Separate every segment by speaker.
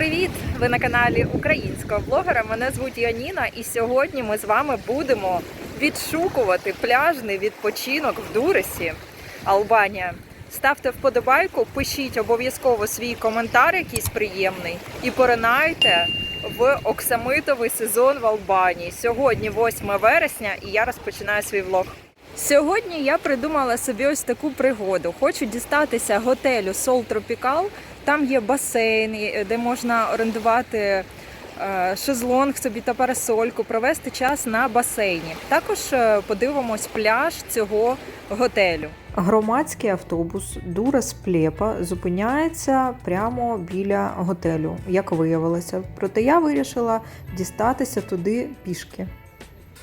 Speaker 1: привіт! Ви на каналі українського блогера. Мене звуть Яніна, і сьогодні ми з вами будемо відшукувати пляжний відпочинок в Дуресі, Албанія. Ставте вподобайку, пишіть обов'язково свій коментар, якийсь приємний, і поринайте в оксамитовий сезон в Албанії. Сьогодні 8 вересня, і я розпочинаю свій влог. Сьогодні я придумала собі ось таку пригоду. Хочу дістатися готелю Сол Тропікал. Там є басейн, де можна орендувати е, шезлонг собі та парасольку, провести час на басейні. Також е, подивимось пляж цього готелю.
Speaker 2: Громадський автобус Дурас Плєпа зупиняється прямо біля готелю, як виявилося. Проте я вирішила дістатися туди пішки.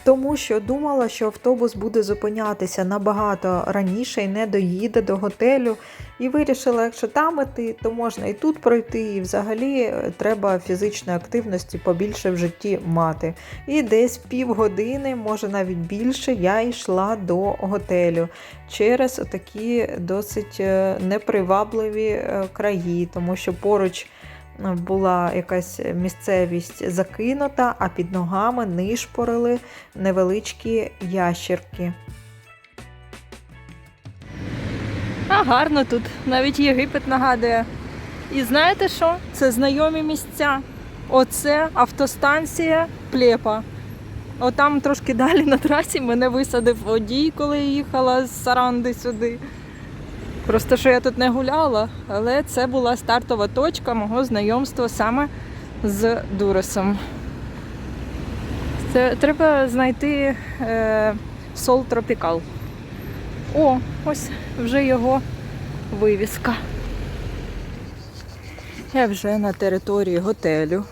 Speaker 2: Тому що думала, що автобус буде зупинятися набагато раніше і не доїде до готелю. І вирішила, якщо там іти, то можна і тут пройти. І взагалі е, треба фізичної активності побільше в житті мати. І десь півгодини, може навіть більше, я йшла до готелю через такі досить е, непривабливі е, краї, тому що поруч була якась місцевість закинута, а під ногами нишпорили невеличкі ящерки.
Speaker 1: А гарно тут, навіть Єгипет нагадує. І знаєте що? Це знайомі місця. Оце автостанція Плєпа. Отам трошки далі на трасі мене висадив водій, коли їхала з Саранди сюди. Просто що я тут не гуляла, але це була стартова точка мого знайомства саме з Дуресом. Це треба знайти е, Сол Тропікал. О, ось вже його вивіска. Я вже на території готелю.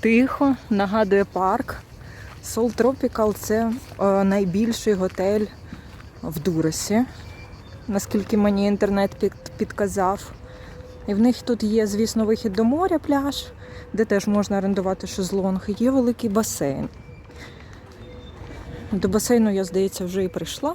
Speaker 1: Тихо, нагадує парк. Сол Tropical це е, найбільший готель в Дуресі, наскільки мені інтернет під, підказав. І в них тут є, звісно, вихід до моря, пляж, де теж можна орендувати шезлонг. Є великий басейн. До басейну я, здається, вже і прийшла.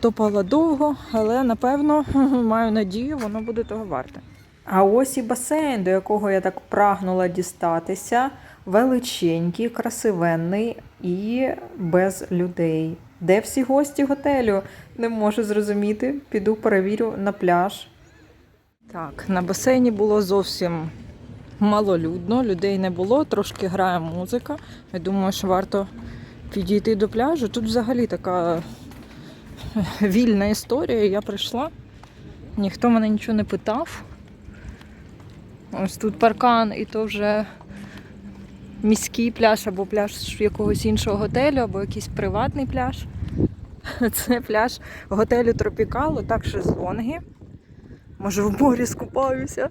Speaker 1: Топала довго, але напевно маю надію, воно буде того варте.
Speaker 2: А ось і басейн, до якого я так прагнула дістатися, величенький, красивенний і без людей. Де всі гості готелю? Не можу зрозуміти. Піду перевірю на пляж.
Speaker 1: Так, на басейні було зовсім малолюдно, людей не було, трошки грає музика. Я думаю, що варто підійти до пляжу. Тут взагалі така вільна історія. Я прийшла, ніхто мене нічого не питав. Ось тут паркан, і то вже міський пляж або пляж якогось іншого готелю, або якийсь приватний пляж. Це пляж готелю Тропікалу, так шезлонги. Може, в морі скупаюся.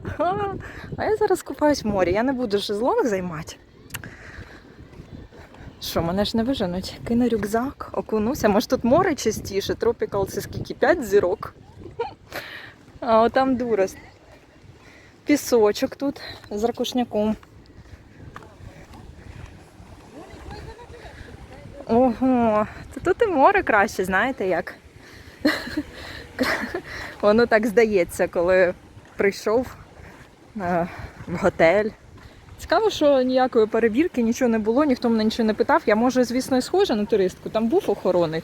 Speaker 1: А я зараз купаюсь в морі. Я не буду шезлонг займати. Що, мене ж не виженуть? Кину рюкзак, окунуся. Може тут море частіше, тропікал це скільки? 5 зірок. А отам дурос. Пісочок тут з ракушняком. Ого, то тут і море краще, знаєте як? Воно так здається, коли прийшов е, в готель. Цікаво, що ніякої перевірки, нічого не було, ніхто мене нічого не питав. Я може, звісно, і схожа на туристку, там був охоронець.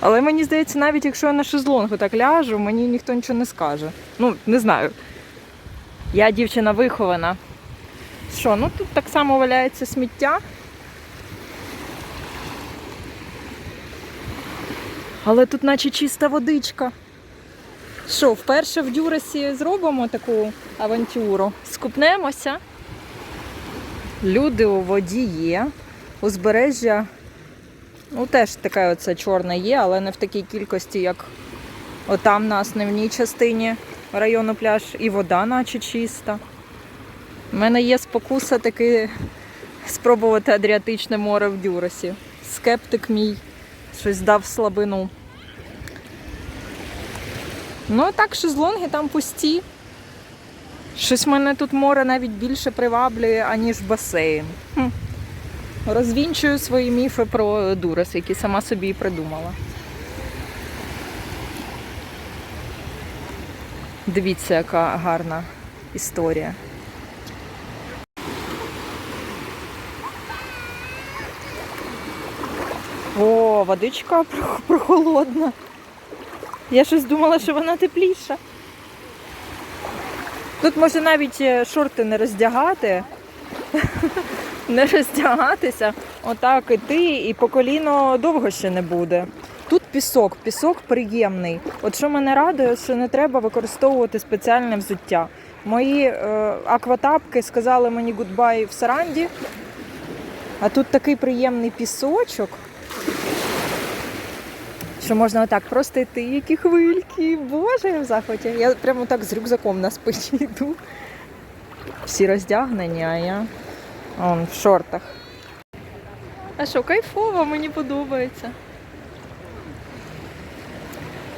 Speaker 1: Але мені здається, навіть якщо я на шезлонгу так ляжу, мені ніхто нічого не скаже. Ну, не знаю. Я дівчина вихована. Що, ну тут так само валяється сміття. Але тут наче чиста водичка. Що, вперше в Дюресі зробимо таку авантюру? Скупнемося. Люди у воді є. Узбережжя, ну теж таке оце чорне є, але не в такій кількості, як отам на основній частині району пляж. І вода наче чиста. У мене є спокуса таки спробувати Адріатичне море в Дюресі. Скептик мій щось дав слабину. Ну, а так, шезлонги там пусті. Щось мене тут море навіть більше приваблює, аніж басейн. Хм. Розвінчую свої міфи про Дурес, які сама собі і придумала. Дивіться, яка гарна історія. Водичка прохолодна. Я щось думала, що вона тепліша. Тут може навіть е, шорти не роздягати, не роздягатися, отак іти, і по коліно довго ще не буде. Тут пісок, пісок приємний. От що мене радує, що не треба використовувати спеціальне взуття. Мої е, акватапки сказали мені гудбай в Саранді, а тут такий приємний пісочок, що можна отак просто йти, які хвильки. Боже, я в захваті. Я прямо так з рюкзаком на спині йду. Всі роздягнені, а я он, в шортах. А що, кайфово, мені подобається.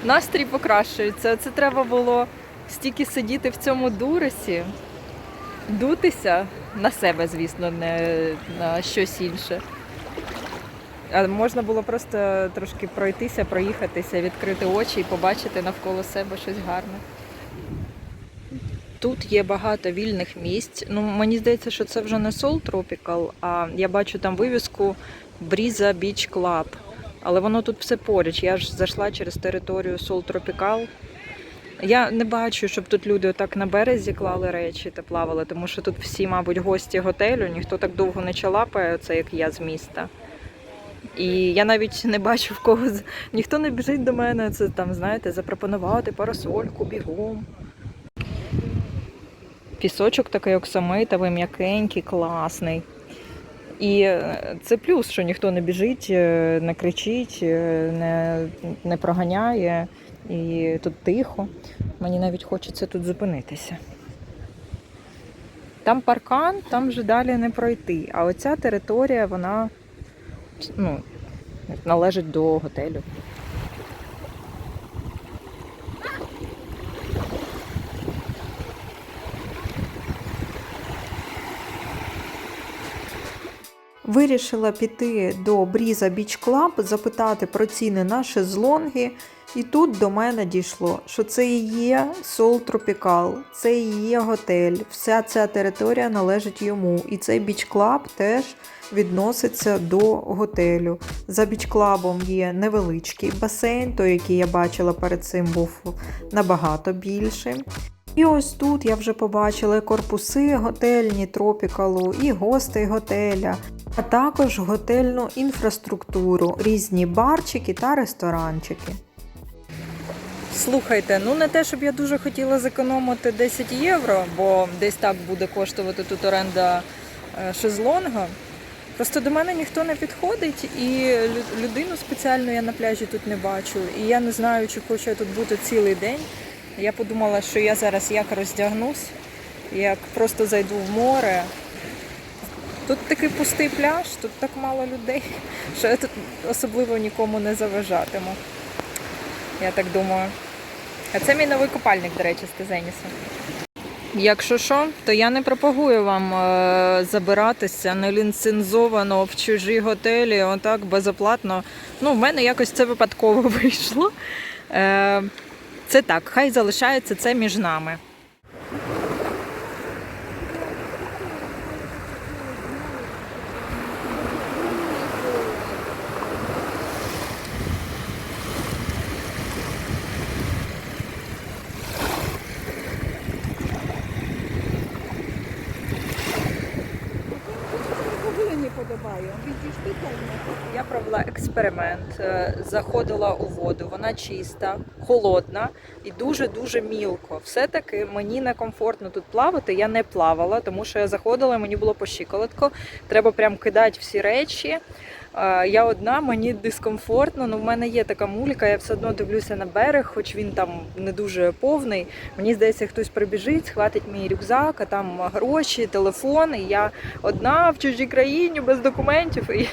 Speaker 1: Настрій покращується. Це треба було стільки сидіти в цьому дуресі, дутися на себе, звісно, не на щось інше. Можна було просто трошки пройтися, проїхатися, відкрити очі і побачити навколо себе щось гарне. Тут є багато вільних місць. Ну, мені здається, що це вже не Soul Tropical, а я бачу там вивіску Бріза Beach Club. Але воно тут все поруч. Я ж зайшла через територію Soul Tropical. Я не бачу, щоб тут люди отак на березі клали речі та плавали, тому що тут всі, мабуть, гості готелю, ніхто так довго не чалапає, це як я з міста. І я навіть не бачу в кого ніхто не біжить до мене. Це там, знаєте, запропонувати парасольку бігом. Пісочок такий оксамитовий, м'якенький, класний. І е, це плюс, що ніхто не біжить, е, не кричить, е, не, не проганяє. І тут тихо. Мені навіть хочеться тут зупинитися. Там паркан, там вже далі не пройти. А оця територія, вона ну, належить до готелю.
Speaker 2: Вирішила піти до Бріза Біч Клаб, запитати про ціни на шезлонги. І тут до мене дійшло, що це і є Сол Тропікал, це і є готель. Вся ця територія належить йому. І цей біч клаб теж відноситься до готелю. За біч клабом є невеличкий басейн, той, який я бачила перед цим, був набагато більший. І ось тут я вже побачила корпуси готельні тропікалу і гостей готеля, а також готельну інфраструктуру, різні барчики та ресторанчики.
Speaker 1: Слухайте, ну не те, щоб я дуже хотіла зекономити 10 євро, бо десь так буде коштувати тут оренда е, шезлонга. Просто до мене ніхто не підходить, і людину спеціально я на пляжі тут не бачу. І я не знаю, чи хочу я тут бути цілий день. Я подумала, що я зараз як роздягнусь, як просто зайду в море. Тут такий пустий пляж, тут так мало людей, що я тут особливо нікому не заважатиму. Я так думаю. А це мій новий купальник, до речі, з Тезеніса. Якщо що, то я не пропагую вам е, забиратися неліцензовано в чужі готелі, отак безоплатно. Ну, в мене якось це випадково вийшло. Е, це так, хай залишається це між нами. Я провела експеримент, е, заходила у воду, вона чиста, холодна і дуже-дуже мілко. Все-таки мені некомфортно тут плавати. Я не плавала, тому що я заходила, і мені було пощиколотко. Треба прям кидати всі речі. Я одна, мені дискомфортно. Ну, в мене є така мулька, я все одно дивлюся на берег, хоч він там не дуже повний. Мені здається, хтось прибіжить, схватить мій рюкзак, а там гроші, телефон. І я одна в чужій країні без документів. І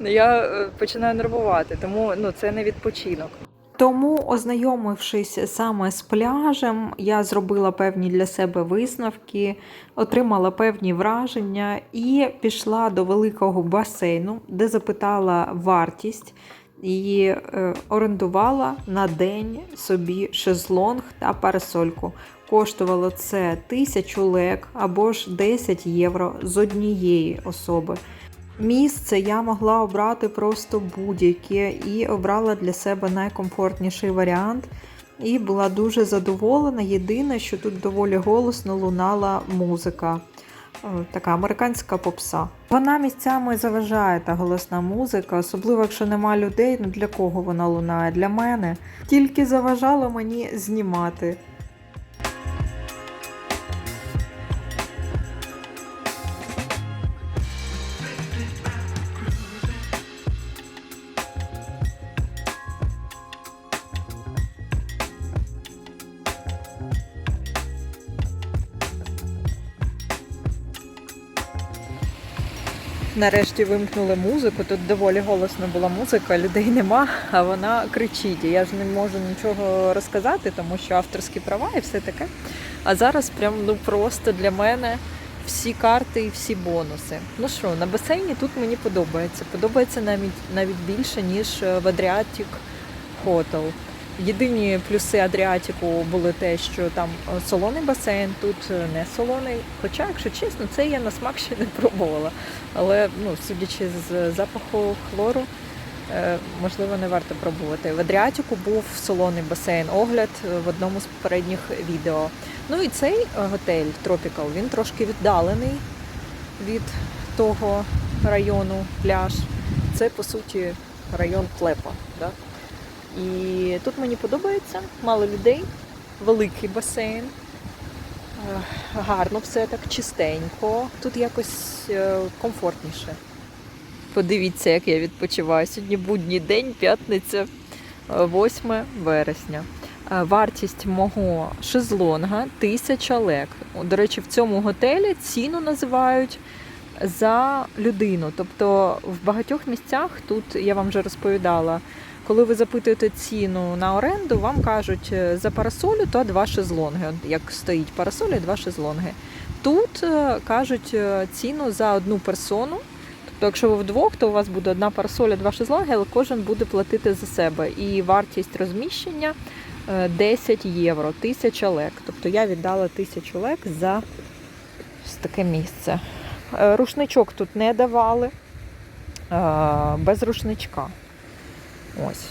Speaker 1: я е, починаю нервувати. Тому ну, це не відпочинок.
Speaker 2: Тому, ознайомившись саме з пляжем, я зробила певні для себе висновки, отримала певні враження і пішла до великого басейну, де запитала вартість і е, орендувала на день собі шезлонг та парасольку. Коштувало це тисячу лек або ж 10 євро з однієї особи. Місце я могла обрати просто будь-яке і обрала для себе найкомфортніший варіант. І була дуже задоволена. Єдине, що тут доволі голосно лунала музика. Е, Така американська попса. Вона місцями заважає та голосна музика, особливо якщо нема людей. Ну для кого вона лунає? Для мене. Тільки заважало мені знімати.
Speaker 1: Нарешті вимкнули музику. Тут доволі голосно була музика, людей нема, а вона кричить. Я ж не можу нічого розказати, тому що авторські права і все таке. А зараз прям ну просто для мене всі карти і всі бонуси. Ну що, на басейні тут мені подобається. Подобається навіть навіть більше, ніж в Adriatic Hotel. Єдині плюси Адріатику були те, що там е, солоний басейн, тут е, не солоний. Хоча, якщо чесно, це я на смак ще не пробувала. Але ну, судячи з запаху хлору, е, можливо, не варто пробувати. В Адріатику був солоний басейн, огляд в одному з попередніх відео. Ну і цей готель Tropical, він трошки віддалений від того району пляж. Це по суті район Клепа. Да? І тут мені подобається, мало людей, великий басейн, е, гарно все так чистенько. Тут якось е, комфортніше. Подивіться, як я відпочиваю. Сьогодні будній день, п'ятниця, е, 8 вересня. Е, Вартість мого шезлонга 1000 лек. До речі, в цьому готелі ціну називають за людину. Тобто в багатьох місцях тут я вам вже розповідала. Коли ви запитуєте ціну на оренду, вам кажуть е, за парасолю то два шезлонги. Як стоїть парасолі, два шезлонги. Тут е, кажуть е, ціну за одну персону. Тобто, якщо ви вдвох, то у вас буде одна парасоля, два шезлонги, але кожен буде платити за себе. І вартість розміщення е, 10 євро, 1000 лек. Тобто я віддала 1000 лек за ось таке місце. Рушничок тут не давали, без рушничка. Ось.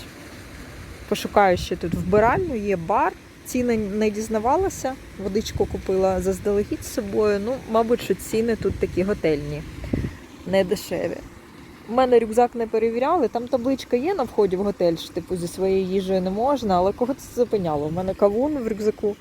Speaker 1: Пошукаю ще тут вбиральню, є бар. Ціни не дізнавалася, водичку купила заздалегідь з собою. Ну, мабуть, що ціни тут такі готельні, не дешеві. У мене рюкзак не перевіряли, там табличка є на вході в готель, що типу зі своєю їжею не можна, але кого це зупиняло? У мене кавун в рюкзаку.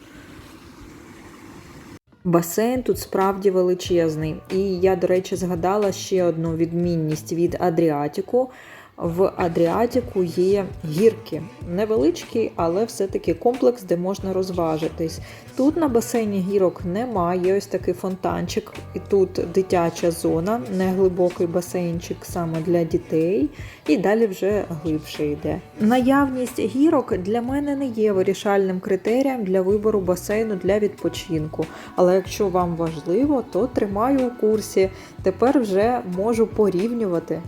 Speaker 2: Басейн тут справді величезний. І я, до речі, згадала ще одну відмінність від Адріатику. В Адріатику є гірки. Невеличкий, але все-таки комплекс, де можна розважитись. Тут на басейні гірок немає. Ось такий фонтанчик, і тут дитяча зона, неглибокий басейнчик саме для дітей, і далі вже глибше йде. Наявність гірок для мене не є вирішальним критерієм для вибору басейну для відпочинку. Але якщо вам важливо, то тримаю у курсі. Тепер вже можу порівнювати.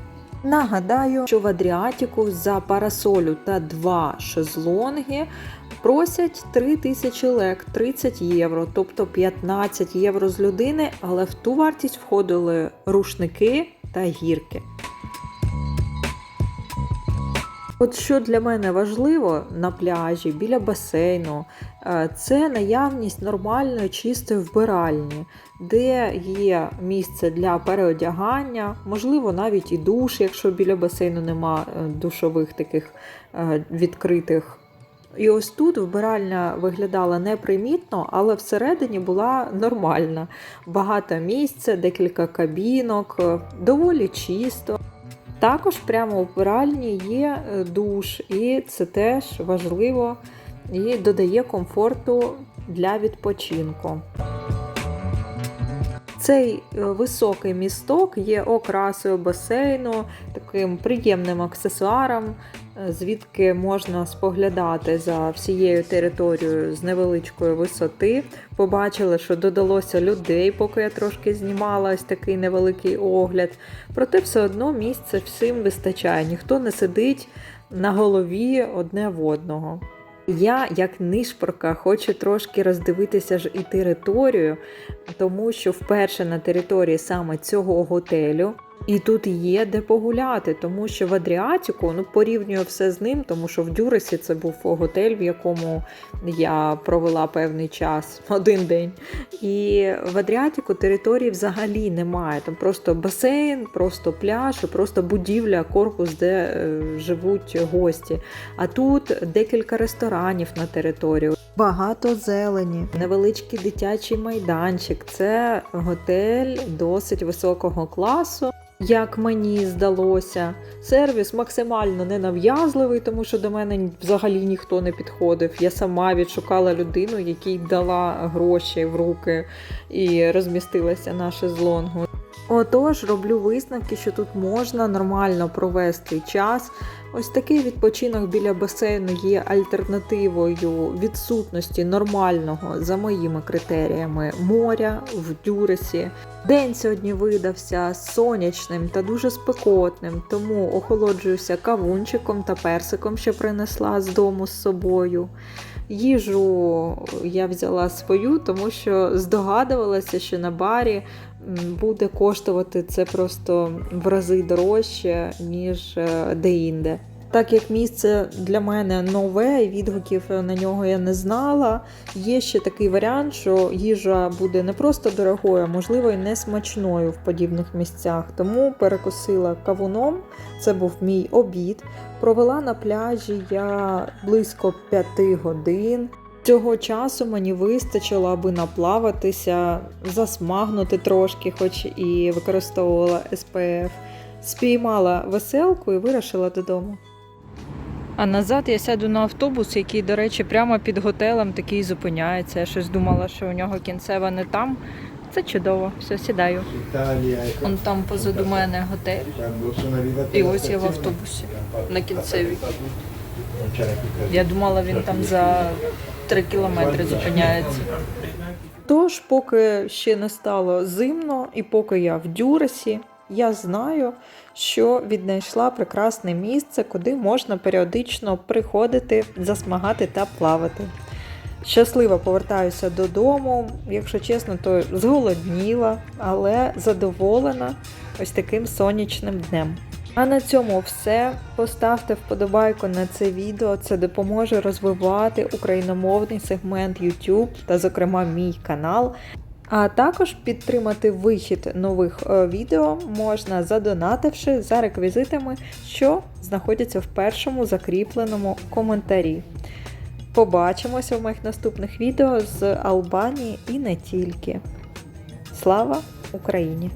Speaker 2: Нагадаю, що в Адріатіку за парасолю та два шезлонги просять 3 тисячі лек 30 євро, тобто 15 євро з людини, але в ту вартість входили рушники та гірки. От що для мене важливо на пляжі біля басейну, е, це наявність нормальної чистої вбиральні, де є місце для переодягання, можливо, навіть і душ, якщо біля басейну нема е, душових таких е, відкритих. І ось тут вбиральня виглядала непримітно, але всередині була нормальна. Багато місця, декілька кабінок, доволі чисто. Також прямо у пральні є е, душ, і це теж важливо і додає комфорту для відпочинку. Цей е, високий місток є окрасою басейну, таким приємним аксесуаром, звідки можна споглядати за всією територією з невеличкої висоти. Побачили, що додалося людей, поки я трошки знімала ось такий невеликий огляд. Проте все одно місця всім вистачає, ніхто не сидить на голові одне в одного. Я, як нишпорка, хочу трошки роздивитися ж і територію, тому що вперше на території саме цього готелю. І тут є де погуляти, тому що в Адріатику ну порівнюю все з ним, тому що в Дюресі це був готель, в якому я провела певний час, один день. І в Адріатику території взагалі немає. Там просто басейн, просто пляж, просто будівля, корпус, де е, живуть гості. А тут декілька ресторанів на територію. Багато зелені, невеличкий дитячий майданчик. Це готель досить високого класу. Як мені здалося, сервіс максимально ненав'язливий, тому що до мене взагалі ніхто не підходив. Я сама відшукала людину, якій дала гроші в руки і розмістилася на шезлонгу. Отож, роблю висновки, що тут можна нормально провести час. Ось такий відпочинок біля басейну є альтернативою відсутності нормального за моїми критеріями моря в Дюресі. День сьогодні видався сонячним та дуже спекотним, тому охолоджуюся кавунчиком та персиком, що принесла з дому з собою. Їжу я взяла свою, тому що здогадувалася, що на барі буде коштувати це просто в рази дорожче, ніж е, деінде. Так як місце для мене нове, відгуків на нього я не знала. Є ще такий варіант, що їжа буде не просто дорогою, а можливо і не смачною в подібних місцях. Тому перекусила кавуном. Це був мій обід. Провела на пляжі я близько 5 годин. Цього часу мені вистачило, аби наплаватися, засмагнути трошки, хоч і використовувала SPF. Спіймала веселку і вирушила додому. А назад я сяду на автобус, який, до речі, прямо під готелем такий зупиняється. Я щось думала, що у нього кінцева не там. Це чудово. Все, сідаю. Он там позаду мене готель.
Speaker 3: Alla
Speaker 2: ось я в автобусі, на кінцевій. Я думала, він там за 3 кілометри зупиняється. Тож, поки ще не стало зимно, і поки я в Дюресі, я знаю, що віднайшла прекрасне місце, куди можна періодично приходити, засмагати та плавати. Щасливо повертаюся додому. Якщо чесно, то зголодніла, але задоволена ось таким сонячним днем. А на цьому все. Поставте вподобайку на це відео. Це допоможе розвивати україномовний сегмент YouTube та, зокрема, мій канал. А також підтримати вихід нових е, відео можна задонативши за реквізитами, що знаходяться в першому закріпленому коментарі. Побачимося в моїх наступних відео з Албанії і не тільки. Слава Україні!